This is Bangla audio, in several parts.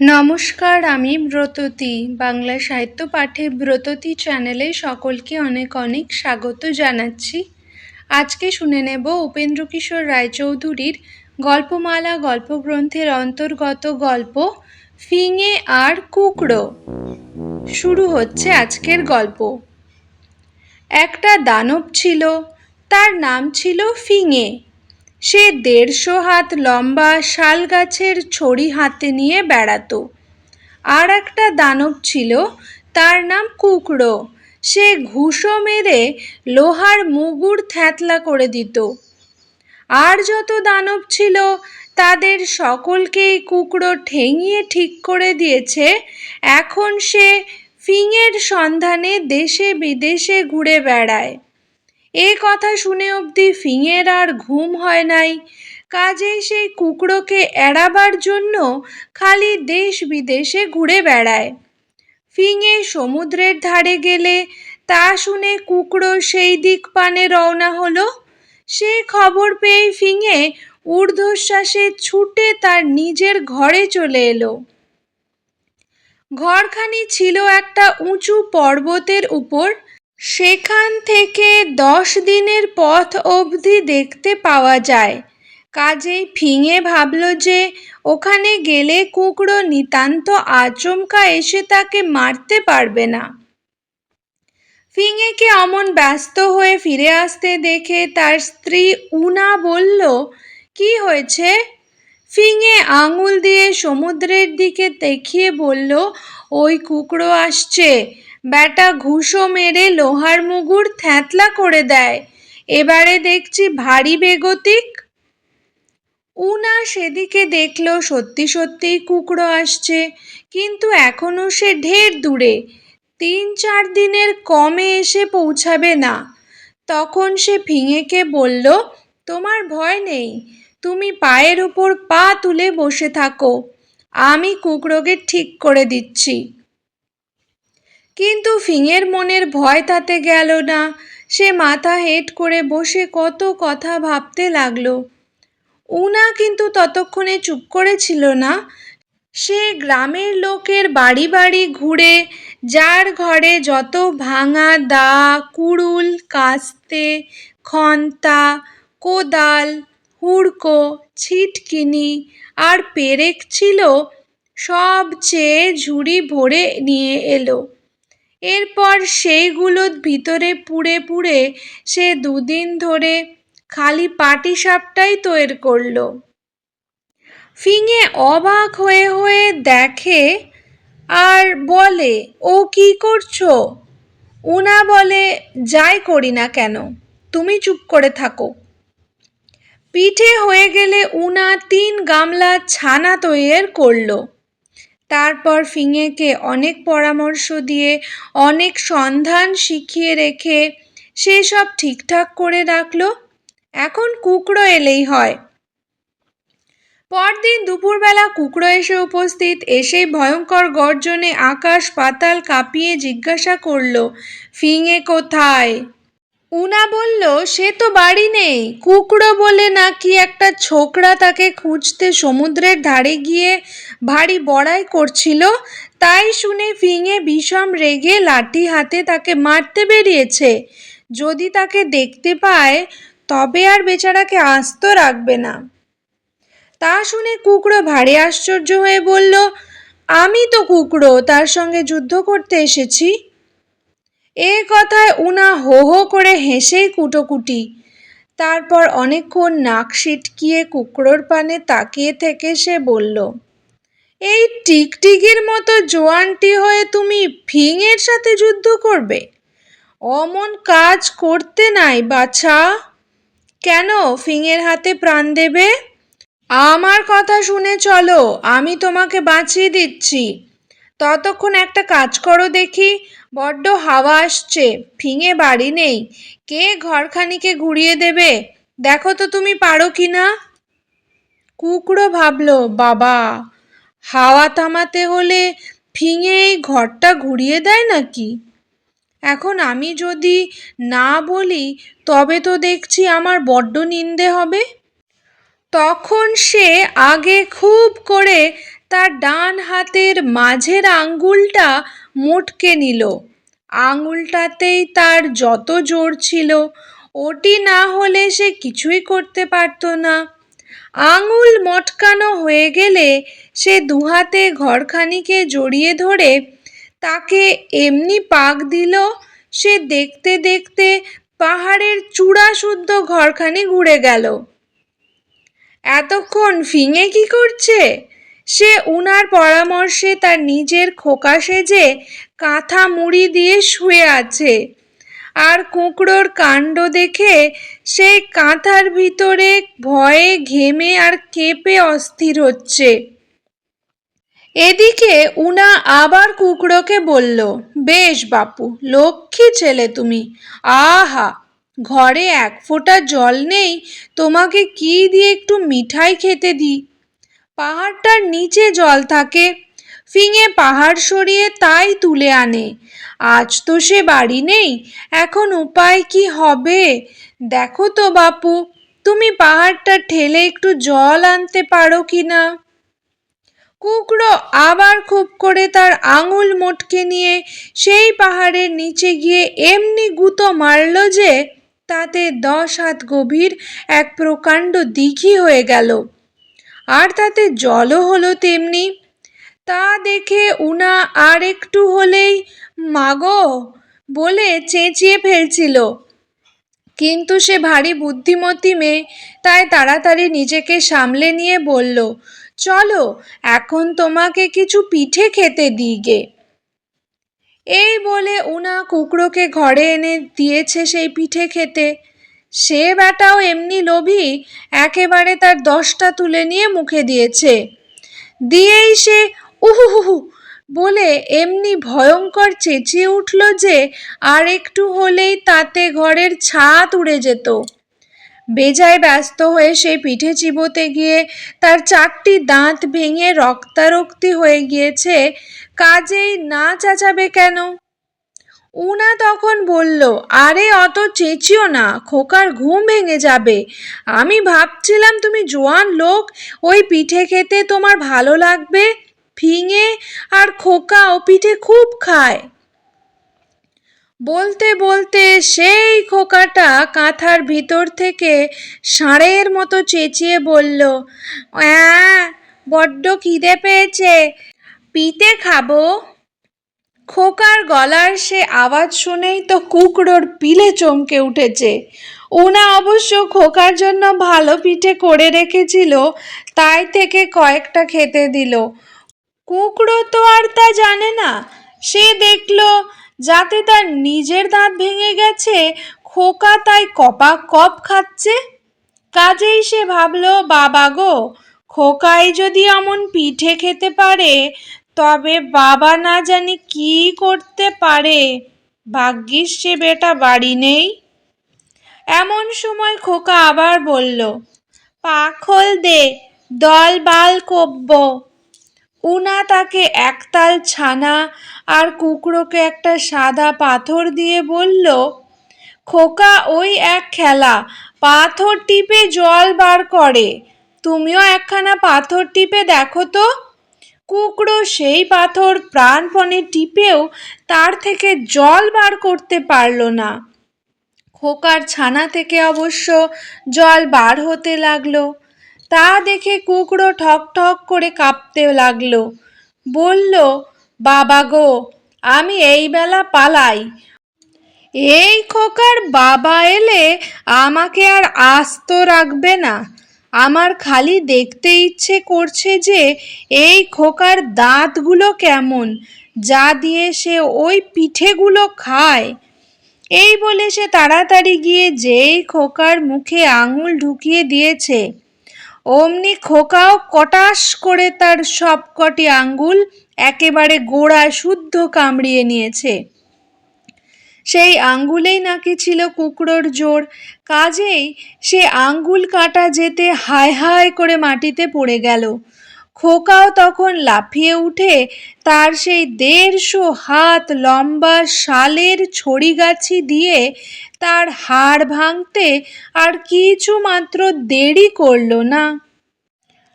নমস্কার, আমি ব্রততী। বাংলা সাহিত্য পাঠে ব্রততী চ্যানেলে সকলকে অনেক অনেক স্বাগত জানাচ্ছি। আজকে শুনে নেব উপেন্দ্রকিশোর রায়চৌধুরীর গল্পমালা, গল্পগ্রন্থের অন্তর্গত গল্প, ফিঙে আর কুকড়ো। শুরু হচ্ছে আজকের গল্প। একটা দানব ছিল, তার নাম ছিল ফিঙে। সে দেড়শো হাত লম্বা শাল গাছের ছড়ি হাতে নিয়ে বেড়াত। আর একটা দানব ছিল, তার নাম কুকড়ো। সে ঘুষো মেরে লোহার মুগুর থ্যাতলা করে দিত। আর যত দানব ছিল, তাদের সকলকেই কুকড়ো ঠেঙিয়ে ঠিক করে দিয়েছে। এখন সে ফিঙের সন্ধানে দেশে বিদেশে ঘুরে বেড়ায়। এ কথা শুনে অবধি ফিঙের আর ঘুম হয় নাই। কাজেই সেই কুকড়োকে এড়াবার জন্য খালি দেশ বিদেশে ঘুরে বেড়ায়। ফিঙে সমুদ্রের ধারে গেলে তা শুনে কুকড়ো সেই দিক পানে রওনা হলো। সে খবর পেয়ে ফিঙে ঊর্ধ্বশ্বাসে ছুটে তার নিজের ঘরে চলে এলো। ঘরখানি ছিল একটা উঁচু পর্বতের উপর। সেখান থেকে দশ দিনের পথ অবধি দেখতে পাওয়া যায়। কাজেই ফিঙে ভাবল যে ওখানে গেলে কুকড়ো নিতান্ত আচমকা এসে তাকে মারতে পারবে না। ফিঙেকে অমন ব্যস্ত হয়ে ফিরে আসতে দেখে তার স্ত্রী উনা বলল, কি হয়েছে? ফিঙে আঙুল দিয়ে সমুদ্রের দিকে দেখিয়ে বলল, ওই কুকড়ো আসছে। ব্যাটা ঘুষো মেরে লোহার মুগুর থ্যাতলা করে দেয়। এবারে দেখছি ভারী বেগতিক। উনা সেদিকে দেখল, সত্যি সত্যিই কুকড়ো আসছে। কিন্তু এখনও সে ঢের দূরে। তিন চার দিনের কমে এসে পৌঁছাবে না। তখন সে ফিঙেকে বলল, তোমার ভয় নেই। তুমি পায়ের উপর পা তুলে বসে থাকো। আমি কুকড়োকে ঠিক করে দিচ্ছি। কিন্তু ফিঙের মনের ভয় তাতে গেল না। সে মাথা হেট করে বসে কত কথা ভাবতে লাগল। উনা কিন্তু ততক্ষণে চুপ করেছিল না। সে গ্রামের লোকের বাড়ি বাড়ি ঘুরে, যার ঘরে যত ভাঙা দা, কুড়ুল, কাস্তে, খন্তা, কোদাল, হুড়কো, ছিটকিনি আর পেরেক ছিল, সব চেয়ে ঝুড়ি ভরে নিয়ে এলো। এরপর সেইগুলোর ভিতরে পুড়ে পুড়ে সে দুদিন ধরে খালি পাটি সাপটাই তৈরি করল। ফিঙে অবাক হয়ে হয়ে দেখে আর বলে, ও কি করছ? উনা বলে, যাই করি না কেন, তুমি চুপ করে থাকো। পিঠে হয়ে গেলে উনা তিন গামলা ছানা তৈরি করল। তারপর ফিঙেকে অনেক পরামর্শ দিয়ে, অনেক সন্ধান শিখিয়ে রেখে সে সব ঠিকঠাক করে রাখল। এখন কুকড়ো এলেই হয়। পরদিন দুপুরবেলা কুকড়ো এসে উপস্থিত এসেই ভয়ঙ্কর গর্জনে আকাশ পাতাল কাঁপিয়ে জিজ্ঞাসা করল, ফিঙে কোথায়? উনা বলল, সে তো বাড়ি নেই। কুকড়ো বলে নাকি একটা ছোকরা তাকে খুঁজতে সমুদ্রের ধারে গিয়ে ভারী বড়াই করছিল, তাই শুনে ফিঙে বিষম রেগে লাঠি হাতে তাকে মারতে বেরিয়েছে। যদি তাকে দেখতে পায়, তবে আর বেচারাকে আস্ত রাখবে না। তা শুনে কুকড়ো ভারী আশ্চর্য হয়ে বলল, আমি তো কুকড়ো, তার সঙ্গে যুদ্ধ করতে এসেছি। এ কথায় উনা হো হো করে হেসেই কুটোকুটি। তারপর অনেকক্ষণ নাক সিটকিয়ে কুকড়োর পানে তাকিয়ে থেকে সে বলল এই টিকটিকির মতো জোয়ানটি হয়ে তুমি ফিঙের সাথে যুদ্ধ করবে? অমন কাজ করতে নাই, বাছা। কেন ফিঙের হাতে প্রাণ দেবে? আমার কথা শুনে চলো, আমি তোমাকে বাঁচিয়ে দিচ্ছি। ততক্ষণ একটা কাজ করো দেখি, বড্ড হাওয়া আসছে, ফিঙে বাড়ি নেই। কে ঘরখানিকে ঘুরিয়ে দেবে? দেখো তো তুমি পারো কি না কুকড়ো ভাবলো, বাবা। হাওয়া থামাতে হলে ফিঙে এই ঘরটা ঘুরিয়ে দেয় নাকি? এখন আমি যদি না বলি, তবে তো দেখছি আমার বড্ড নিন্দে হবে। তখন সে আগে খুব করে তার ডান হাতের মাঝের আঙ্গুলটা মুটকে নিল। আঙুলটাতেই তার যত জোর ছিল, ওটি না হলে সে কিছুই করতে পারতো না। আঙুল মটকানো হয়ে গেলে সে দুহাতে ঘরখানিকে জড়িয়ে ধরে তাকে এমনি পাক দিল। সে দেখতে দেখতে পাহাড়ের চূড়া শুদ্ধ ঘরখানি ঘুরে গেল। এতক্ষণ ফিঙে কি করছে? সে উনার পরামর্শে তার নিজের খোকা সেজে কাঁথা মুড়ি দিয়ে শুয়ে আছে। আর কুঁকড়োর কাণ্ড দেখে সে কাঁথার ভিতরে ভয়ে ঘেমে আর কেঁপে অস্থির হচ্ছে। এদিকে উনা আবার কুকড়োকে বলল, বেশ বাপু, লক্ষ্মী ছেলে তুমি। আহা, ঘরে এক ফোঁটা জল নেই, তোমাকে কি দিয়ে একটু মিঠাই খেতে দিই? পাহাড়টার নিচে জল থাকে ফিঙে পাহাড় সরিয়ে তাই তুলে আনে। আজ তো সে বাড়ি নেই, এখন উপায় কি হবে? দেখো তো বাপু, তুমি পাহাড়টা ঠেলে একটু জল আনতে পারো কি না? কুকড়ো আবার খুব করে তার আঙুল মোটকে নিয়ে সেই পাহাড়ের নিচে গিয়ে এমনি গুঁতো মারল যে, তাতে দশ হাত গভীর এক প্রকাণ্ড দিঘি হয়ে গেল। আর তাতে জলও হলো তেমনি। তা দেখে উনা আর একটু হলেই, মাগো! বলে চেঁচিয়ে ফেলছিল। কিন্তু সে ভারী বুদ্ধিমতী মেয়ে তাই তাড়াতাড়ি নিজেকে সামলে নিয়ে বলল, চলো, এখন তোমাকে কিছু পিঠে খেতে দিই গে। এই বলে উনা কুকড়োকে ঘরে এনে দিয়েছে সেই পিঠে খেতে। সে বেটাও এমনি লোভী, একেবারে তার দশটা তুলে নিয়ে মুখে দিয়েছে। দিয়েই সে উহু বলে এমনি ভয়ঙ্কর চেঁচিয়ে উঠল যে আর একটু হলেই তাতে ঘরের ছাদ উড়ে যেত। বেজায় ব্যস্ত হয়ে সেই পিঠে চিবোতে গিয়ে তার চারটি দাঁত ভেঙে রক্তারক্তি হয়ে গিয়েছে, কাজেই না চাচাবে কেন? উনা তখন বলল, আরে, অত চেঁচিও না, খোকার ঘুম ভেঙে যাবে। আমি ভাবছিলাম তুমি জোয়ান লোক, ওই পিঠে খেতে তোমার ভালো লাগবে? ফিঙে আর খোকা ও পিঠে খুব খায়। বলতে বলতে সেই খোকাটা কাঁথার ভিতর থেকে ষাঁড়ের মতো চেঁচিয়ে বলল বড্ড খিদে পেয়েছে, পিতে খাব? খোকার গলার সে আওয়াজ শুনেই তো কুকড়োর পিলে চমকে উঠেছে। ওনা অবশ্য খোকার জন্য ভালো পিঠে করে রেখেছিল, তাই থেকে কয়েকটা খেতে দিল। কুকড়ো তো আর তা জানে না। সে দেখল, যাতে তার নিজের দাঁত ভেঙে গেছে, খোকা তাই কপা কপ খাচ্ছে। কাজেই সে ভাবলো, বাবা গো, খোকাই যদি এমন পিঠে খেতে পারে, তবে বাবা না জানি কি করতে পারে। ভাগ্যিস সে বেটা বাড়ি নেই। এমন সময় খোকা আবার বলল, পাখল দে, দল বাল কব্য উনা তাকে একতাল ছানা আর কুকড়োকে একটা সাদা পাথর দিয়ে বলল, খোকা, ওই এক খেলা, পাথর টিপে জল বার করে। তুমিও একখানা পাথর টিপে দেখো তো। কুকড়ো সেই পাথর প্রাণপণে টিপেও তার থেকে জল বার করতে পারল না। খোকার ছানা থেকে অবশ্য জল বার হতে লাগল। তা দেখে কুকড়ো ঠক ঠক করে কাঁপতে লাগল। বলল, বাবা গো, আমি এই বেলা পালাই। এই খোকার বাবা এলে আমাকে আর আস্ত রাখবে না। আমার খালি দেখতে ইচ্ছে করছে যে এই খোকার দাঁতগুলো কেমন, যা দিয়ে সে ওই পিঠেগুলো খায়। এই বলে সে তাড়াতাড়ি গিয়ে যেই খোকার মুখে আঙুল ঢুকিয়ে দিয়েছে অমনি খোকাও কটাস করে তার সবকটি আঙ্গুল একেবারে গোড়া শুদ্ধ কামড়িয়ে নিয়েছে। সেই আঙ্গুলেই নাকি ছিল কুকড়োর জোর। কাজেই সে আঙ্গুল কাটা যেতে হায় হায় করে মাটিতে পড়ে গেল। খোকাও তখন লাফিয়ে উঠে তার সেই দেড়শো হাত লম্বা শালের ছড়িগাছি দিয়ে তার হাড় ভাঙতে আর কিছু মাত্র দেরি করল না।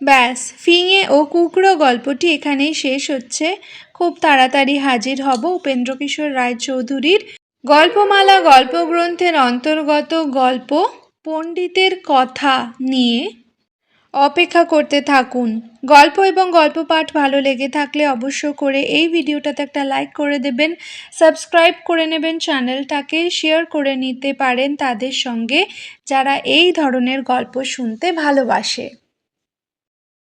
ব্যাস, ফিঙে ও কুকড়ো গল্পটি এখানেই শেষ হচ্ছে। খুব তাড়াতাড়ি হাজির হব উপেন্দ্রকিশোর রায়চৌধুরীর গল্পমালা, গল্পগ্রন্থের অন্তর্গত গল্প, পণ্ডিতের কথা নিয়ে। অপেক্ষা করতে থাকুন। গল্প এবং গল্প পাঠ ভালো লেগে থাকলে অবশ্য করে এই ভিডিওটাতে একটা লাইক করে দেবেন, সাবস্ক্রাইব করে নেবেন চ্যানেলটাকে, শেয়ার করে নিতে পারেন তাদের সঙ্গে যারা এই ধরনের গল্প শুনতে ভালোবাসে।